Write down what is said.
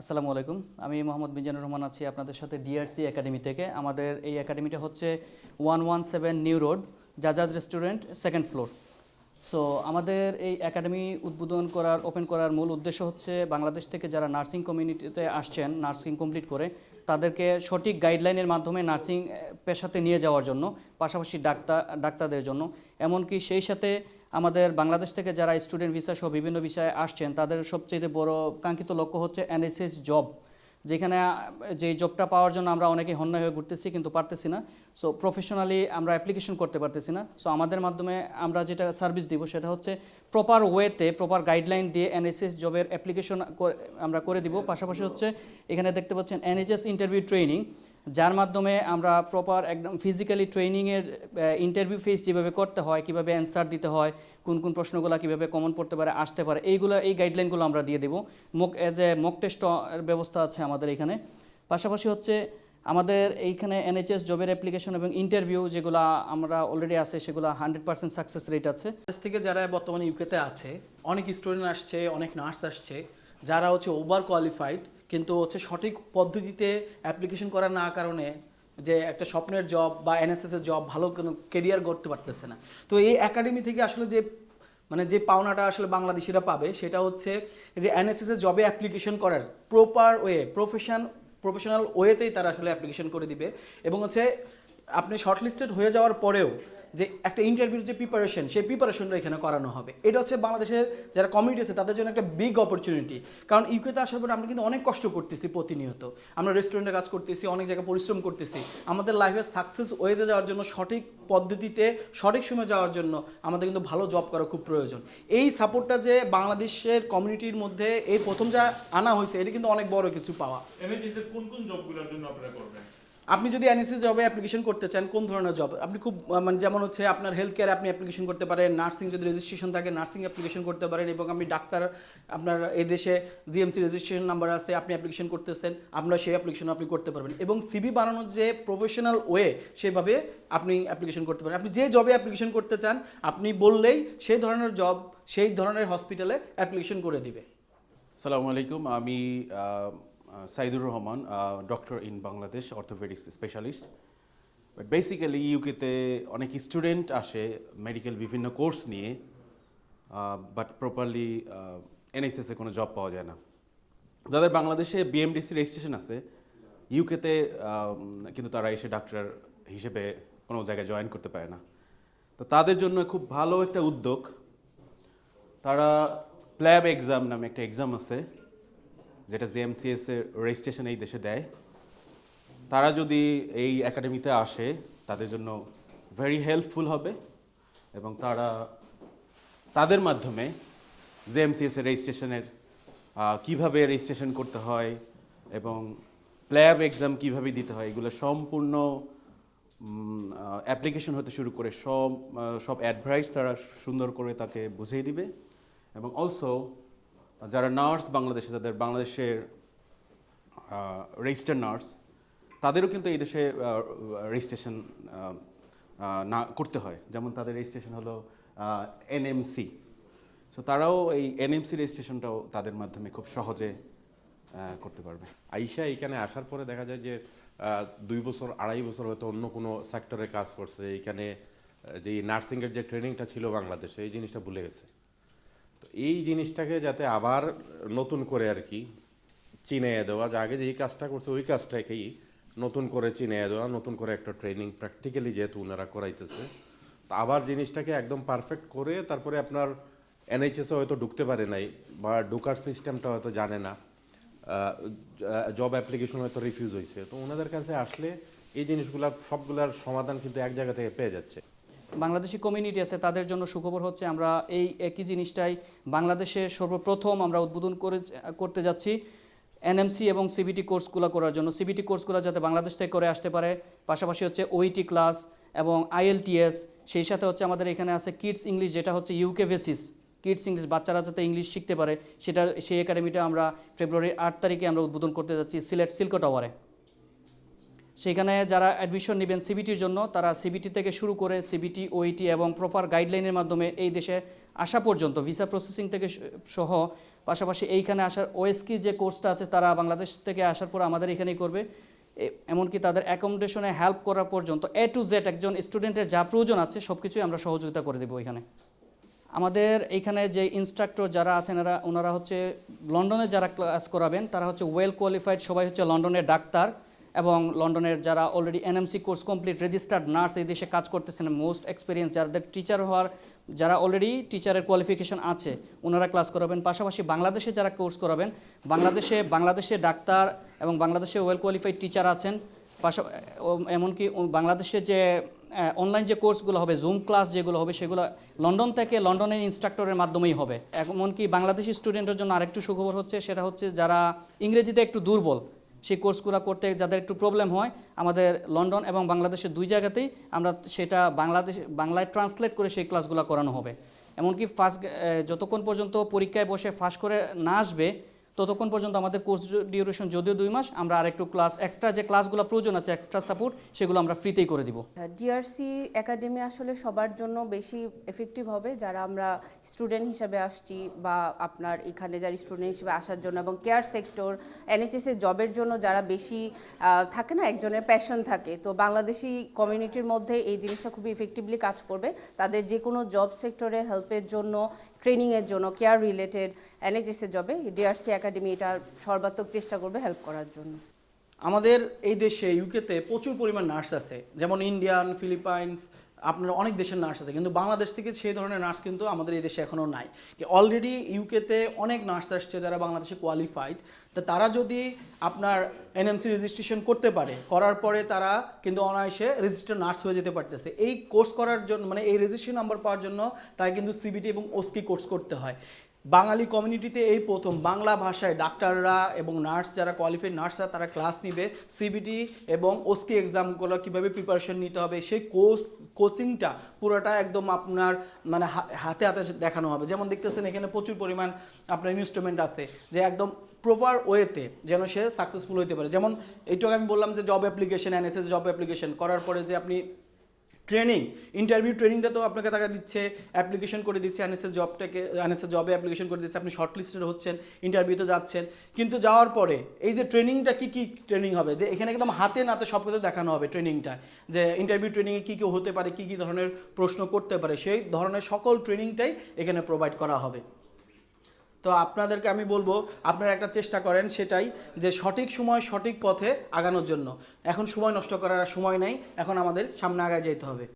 আসসালামু আলাইকুম। আমি মোহাম্মদ মিজানুর রহমান আছি আপনাদের সাথে ডিআরসি একাডেমি থেকে। আমাদের এই একাডেমিটা হচ্ছে one one seven new road জাজাজ restaurant second floor so আমাদের এই একাডেমি উদ্বোধন করার ওপেন করার মূল উদ্দেশ্য হচ্ছে বাংলাদেশ থেকে যারা নার্সিং কমিউনিটিতে আসছেন নার্সিং কমপ্লিট করে, তাদেরকে সঠিক গাইডলাইনের মাধ্যমে নার্সিং পেশাতে নিয়ে যাওয়ার জন্য, পাশাপাশি ডাক্তার ডাক্তারদের জন্য। এমনকি সেই সাথে আমাদের বাংলাদেশ থেকে যারা স্টুডেন্ট ভিসা সহ বিভিন্ন বিষয়ে আসছেন, তাদের সবচেয়ে বড় কাঙ্ক্ষিত লক্ষ্য হচ্ছে এনএসএস জব যেখানে যে জবটা পাওয়ার জন্য আমরা অনেকে হন্য হয়ে ঘুরতেছি কিন্তু পারতেছি না। সো প্রফেশনালি আমরা অ্যাপ্লিকেশন করতে পারতেছি না। সো আমাদের মাধ্যমে আমরা যেটা সার্ভিস দিব সেটা হচ্ছে প্রপার ওয়েতে প্রপার গাইডলাইন দিয়ে এনএসএস জবের অ্যাপ্লিকেশন আমরা করে দিব। পাশাপাশি হচ্ছে এখানে দেখতে পাচ্ছেন এনএচএস ইন্টারভিউ ট্রেনিং যার মাধ্যমে আমরা প্রপার একদম ফিজিক্যালি ট্রেনিংয়ের ইন্টারভিউ ফেস যেভাবে করতে হয়, কীভাবে অ্যান্সার দিতে হয়, কোন কোন প্রশ্নগুলো কীভাবে কমন পড়তে পারে, আসতে পারে, এইগুলো, এই গাইডলাইনগুলো আমরা দিয়ে দেবো। Mock as a mock test ব্যবস্থা আছে আমাদের এখানে। পাশাপাশি হচ্ছে আমাদের এইখানে এনএচএস জবের অ্যাপ্লিকেশন এবং ইন্টারভিউ যেগুলো আমরা অলরেডি আছে, সেগুলো হান্ড্রেড পার্সেন্ট সাকসেস রেট আছে। থেকে যারা বর্তমানে ইউকেতে আছে, অনেক স্টুডেন্ট আসছে, অনেক নার্স আসছে যারা হচ্ছে ওভার কোয়ালিফাইড কিন্তু হচ্ছে সঠিক পদ্ধতিতে অ্যাপ্লিকেশন করার না কারণে যে একটা স্বপ্নের জব বা এনএসএস এর জব ভালো কোনো কেরিয়ার করতে পারতেছে না। তো এই একাডেমি থেকে আসলে যে মানে যে পাওনাটা আসলে বাংলাদেশিরা পাবে, সেটা হচ্ছে যে এনএসএস এর জবে অ্যাপ্লিকেশন করার প্রপার ওয়ে প্রফেশন প্রফেশনাল ওয়েতেই তারা আসলে অ্যাপ্লিকেশন করে দিবে। এবং হচ্ছে আপনি শর্টলিস্টেড হয়ে যাওয়ার পরেও যে একটা ইন্টারভিউর যে প্রিপারেশন সেই প্রিপারেশনটা এখানে করানো হবে। এটা হচ্ছে বাংলাদেশের যারা কমিউনিটি আছে, তাদের জন্য একটা বিগ অপরচুনিটি কারণ ইউকেতে আসার পরে আমরা কিন্তু অনেক কষ্ট করতেছি প্রতিনিয়ত। আমরা রেস্টুরেন্টে কাজ করতেছি, অনেক জায়গায় পরিশ্রম করতেছি। আমাদের লাইফে সাকসেস ওয়েতে যাওয়ার জন্য, সঠিক পদ্ধতিতে, সঠিক সময় যাওয়ার জন্য আমাদের কিন্তু ভালো জব করা খুব প্রয়োজন। এই সাপোর্টটা যে বাংলাদেশের কমিউনিটির মধ্যে এই প্রথম যা আনা হয়েছে, এটা কিন্তু অনেক বড় কিছু পাওয়া। কোন কোন জবগুলোর জন্য আপনারা করবেন? আপনি যদি এনএসএস জবে অ্যাপ্লিকেশন করতে চান, কোন ধরনের জব আপনি খুব মানে যেমন হচ্ছে আপনার হেলথ কেয়ার আপনি অ্যাপ্লিকেশন করতে পারেন নার্সিং যদি রেজিস্ট্রেশন থাকে নার্সিং অ্যাপ্লিকেশন করতে পারেন এবং আপনি ডাক্তার, আপনার এই দেশে জিএমসি রেজিস্ট্রেশন নাম্বার আছে, আপনি অ্যাপ্লিকেশন করতেছেন, আমরা সেই অ্যাপ্লিকেশন আপনি করতে পারবেন। এবং সিভি বানানোর যে প্রফেশনাল ওয়ে সেভাবে আপনি অ্যাপ্লিকেশন করতে পারেন। আপনি যে জবে অ্যাপ্লিকেশন করতে চান, আপনি বললেই সেই ধরনের জব সেই ধরনের হসপিটালে অ্যাপ্লিকেশন করে দিবে। সালামু আলাইকুম, আমি Saidur Rahman doctor in Bangladesh orthopaedics specialist but basically ইউকেতে অনেক স্টুডেন্ট আসে মেডিকেল বিভিন্ন কোর্স নিয়ে বাট প্রপারলি এনএসএসে কোনো জব পাওয়া যায় না। যাদের বাংলাদেশে বিএমডিসি রেজিস্ট্রেশন আছে ইউকেতে কিন্তু তারা এসে ডাক্তার হিসেবে কোনো জায়গায় জয়েন করতে পারে না। তো তাদের জন্য খুব ভালো একটা উদ্যোগ। তারা প্ল্যাব এক্সাম নামে একটা এক্সাম আছে। যেটা জেএমসিএস এর রেজিস্ট্রেশন এই দেশে দেয়, তারা যদি এই একাডেমিতে আসে, তাদের জন্য ভেরি হেল্পফুল হবে এবং তারা, তাদের মাধ্যমে জেএমসিএস এর রেজিস্ট্রেশনের কীভাবে রেজিস্ট্রেশন করতে হয় এবং প্ল্যাব এক্সাম কীভাবে দিতে হয়, এগুলো সম্পূর্ণ অ্যাপ্লিকেশন হতে শুরু করে সব সব অ্যাডভাইস তারা সুন্দর করে তাকে বুঝিয়ে দিবে এবং অলসো যারা নার্স বাংলাদেশে, তাদের বাংলাদেশের রেজিস্টার নার্স, তাদেরও কিন্তু এই দেশে রেজিস্ট্রেশন না, করতে হয়। যেমন তাদের রেজিস্ট্রেশন হলো এনএমসি সো তারাও এই এনএমসি রেজিস্ট্রেশনটাও তাদের মাধ্যমে খুব সহজে করতে পারবে। আইসা এখানে আসার পরে দেখা যায় যে দুই বছর, আড়াই বছর হয়তো অন্য কোনো সেক্টরে কাজ করছে। এখানে যে নার্সিংয়ের যে ট্রেনিংটা ছিল বাংলাদেশে, এই জিনিসটা ভুলে গেছে। তো এই জিনিসটাকে যাতে আবার নতুন করে আর কি চিনিয়ে দেওয়া, যে আগে যে এই কাজটা করছে ওই কাজটাকেই নতুন করে চিনিয়ে দেওয়া, নতুন করে একটা ট্রেনিং প্র্যাকটিক্যালি যেহেতু ওনারা করাইতেছে। তো আবার জিনিসটাকে একদম পারফেক্ট করে তারপরে আপনার এনএইচএসে হয়তো ঢুকতে পারে নাই বা ঢুকার সিস্টেমটা হয়তো জানে না। জব অ্যাপ্লিকেশন হয়তো রিফিউজ হয়েছে তো ওনাদের কাছে আসলে এই জিনিসগুলা সবগুলার সমাধান কিন্তু এক জায়গা থেকে পেয়ে যাচ্ছে। বাংলাদেশি কমিউনিটি আছে, তাদের জন্য সুখবর হচ্ছে আমরা এই একই জিনিসটাই বাংলাদেশে সর্বপ্রথম আমরা উদ্বোধন করে করতে যাচ্ছি এনএমসি এবং সিবিটি কোর্সগুলো করার জন্য। সিবিটি কোর্সগুলো যাতে বাংলাদেশ থেকে করে আসতে পারে, পাশাপাশি হচ্ছে ওইটি ক্লাস এবং আইএলটিএস সেই সাথে হচ্ছে আমাদের এখানে আছে কিডস ইংলিশ যেটা হচ্ছে ইউকে বেসিস কিডস ইংলিশ বাচ্চারা যাতে ইংলিশ শিখতে পারে সেটা সেই একাডেমিটা আমরা ফেব্রুয়ারির আট তারিখে আমরা উদ্বোধন করতে যাচ্ছি সিলেট সিল্কো টাওয়ারে সেখানে যারা অ্যাডমিশন নেবেন সিবিটির জন্য, তারা সিবিটি থেকে শুরু করে সিবিটি ওইটি এবং প্রপার গাইডলাইনের মাধ্যমে এই দেশে আসা পর্যন্ত ভিসা প্রসেসিং থেকে সহ, পাশাপাশি এইখানে আসার ওএসকি যে কোর্সটা আছে, তারা বাংলাদেশ থেকে আসার পর আমাদের এখানেই করবে। এমনকি তাদের অ্যাকোমোডেশনে হেল্প করা পর্যন্ত এ টু জেড একজন স্টুডেন্টের যা প্রয়োজন আছে সব কিছুই আমরা সহযোগিতা করে দেবো এখানে। আমাদের এইখানে যে ইনস্ট্রাক্টর যারা আছেন, এরা, ওনারা হচ্ছে লন্ডনে যারা ক্লাস করাবেন, তারা হচ্ছে ওয়েল কোয়ালিফাইড সবাই হচ্ছে লন্ডনের ডাক্তার। এবং লন্ডনের যারা already NMC course complete registered nurse এই দেশে কাজ করতেছেন মোস্ট এক্সপিরিয়েন্স যাদের টিচার হওয়ার, যারা অলরেডি টিচারের কোয়ালিফিকেশন আছে, ওনারা ক্লাস করাবেন। পাশাপাশি বাংলাদেশে যারা কোর্স করাবেন, বাংলাদেশে বাংলাদেশে ডাক্তার এবং বাংলাদেশে ওয়েল কোয়ালিফাইড টিচার আছেন, পাশা এমনকি বাংলাদেশে যে অনলাইন যে কোর্সগুলো হবে জুম ক্লাস যেগুলো হবে, সেগুলো লন্ডন থেকে লন্ডনের ইনস্ট্রাক্টরের মাধ্যমেই হবে। এমনকি বাংলাদেশি স্টুডেন্টের জন্য আরেকটু সুখবর হচ্ছে, সেটা হচ্ছে যারা ইংরেজিতে একটু দুর্বল সেই কোর্সগুলো করতে যাদের একটু প্রবলেম হয়, আমাদের লন্ডন এবং বাংলাদেশের দুই জায়গাতেই আমরা সেটা বাংলাদেশ, বাংলায় ট্রান্সলেট করে সেই ক্লাসগুলো করানো হবে। এমনকি ফার্স্ট যতক্ষণ পর্যন্ত পরীক্ষায় বসে ফাঁস করে না আসবে ততক্ষণ পর্যন্ত আমাদের কোর্স ডিউরেশন যদিও দুই মাস, আমরা আরেকটু ক্লাস এক্সট্রা যে ক্লাসগুলো প্রয়োজন আছে এক্সট্রা সাপোর্ট সেগুলো আমরা ফ্রিতেই করে দিব। ডিআরসি একাডেমি আসলে সবার জন্য বেশি এফেক্টিভ হবে। যারা আমরা স্টুডেন্ট হিসেবে আসছি বা আপনার এখানে যারা স্টুডেন্ট হিসেবে আসার জন্য এবং কেয়ার সেক্টর এনএচএস এর জবের জন্য যারা বেশি থাকে না, একজনের প্যাশন থাকে, তো বাংলাদেশি কমিউনিটির মধ্যে এই জিনিসটা খুবই ইফেক্টিভলি কাজ করবে। তাদের যে কোনো জব সেক্টরে হেল্পের জন্য ট্রেনিংয়ের জন্য কেয়ার রিলেটেড এনএচএস এর জবে ডিআরসি একাডেমি এটা সর্বাত্মক চেষ্টা করবে হেল্প করার জন্য। আমাদের এই দেশে ইউকেতে প্রচুর পরিমাণ নার্স আছে। যেমন ইন্ডিয়ান ফিলিপাইন্স আপনার অনেক দেশের নার্স আছে। কিন্তু বাংলাদেশ থেকে সেই ধরনের নার্স কিন্তু আমাদের এই দেশে এখনও নাই। অলরেডি ইউকেতে অনেক নার্স আসছে যারা বাংলাদেশে কোয়ালিফাইড তা তারা যদি আপনার এনএমসি রেজিস্ট্রেশন করতে পারে, করার পরে তারা কিন্তু অনায়াসে রেজিস্টার নার্স হয়ে যেতে পারতেছে। এই কোর্স করার জন্য মানে এই রেজিস্ট্রেশন নাম্বার পাওয়ার জন্য তাকে কিন্তু সিবিটি এবং ওসকি কোর্স করতে হয়। বাঙালি কমিউনিটিতে এই প্রথম। বাংলা ভাষায় ডাক্তাররা এবং নার্স যারা কোয়ালিফাইড নার্সরা তারা ক্লাস নিবে। সিবিটি এবং ওসকি এক্সামগুলো কীভাবে প্রিপারেশন নিতে হবে, সেই কোর্স কোচিংটা পুরোটা একদম আপনার মানে হাতে হাতে দেখানো হবে। যেমন দেখতেছেন এখানে প্রচুর পরিমাণ আপনার ইনস্ট্রুমেন্ট আছে যে একদম প্রপার ওয়েতে যেন সে সাকসেসফুল হতে পারে। যেমন এইটুকু আমি বললাম যে job application NSS job application করার পরে যে আপনি ট্রেনিং ইন্টারভিউ ট্রেনিংটা তো আপনাকে টাকা দিচ্ছে অ্যাপ্লিকেশন করে দিচ্ছে এনএসএস জবটাকে এনএসএস জবে অ্যাপ্লিকেশন করে দিচ্ছে, আপনি শর্ট লিস্টেড হচ্ছেন ইন্টারভিউতে যাচ্ছেন। কিন্তু যাওয়ার পরে, এই যে ট্রেনিংটা কী কী ট্রেনিং হবে? যে এখানে একদম হাতে নাতে সব কিছু দেখানো হবে ট্রেনিংটা যে ইন্টারভিউ ট্রেনিংয়ে কী কী হতে পারে, কী কী ধরনের প্রশ্ন করতে পারে, সেই ধরনের সকল ট্রেনিংটাই এখানে প্রোভাইড করা হবে। তো আপনাদেরকে আমি বলব, আপনারা একটা চেষ্টা করেন সেটাই যে সঠিক সময় সঠিক পথে আগানোর জন্য। এখন সময় নষ্ট করার সময় নাই, এখন আমাদের সামনে আগায় যেতে হবে।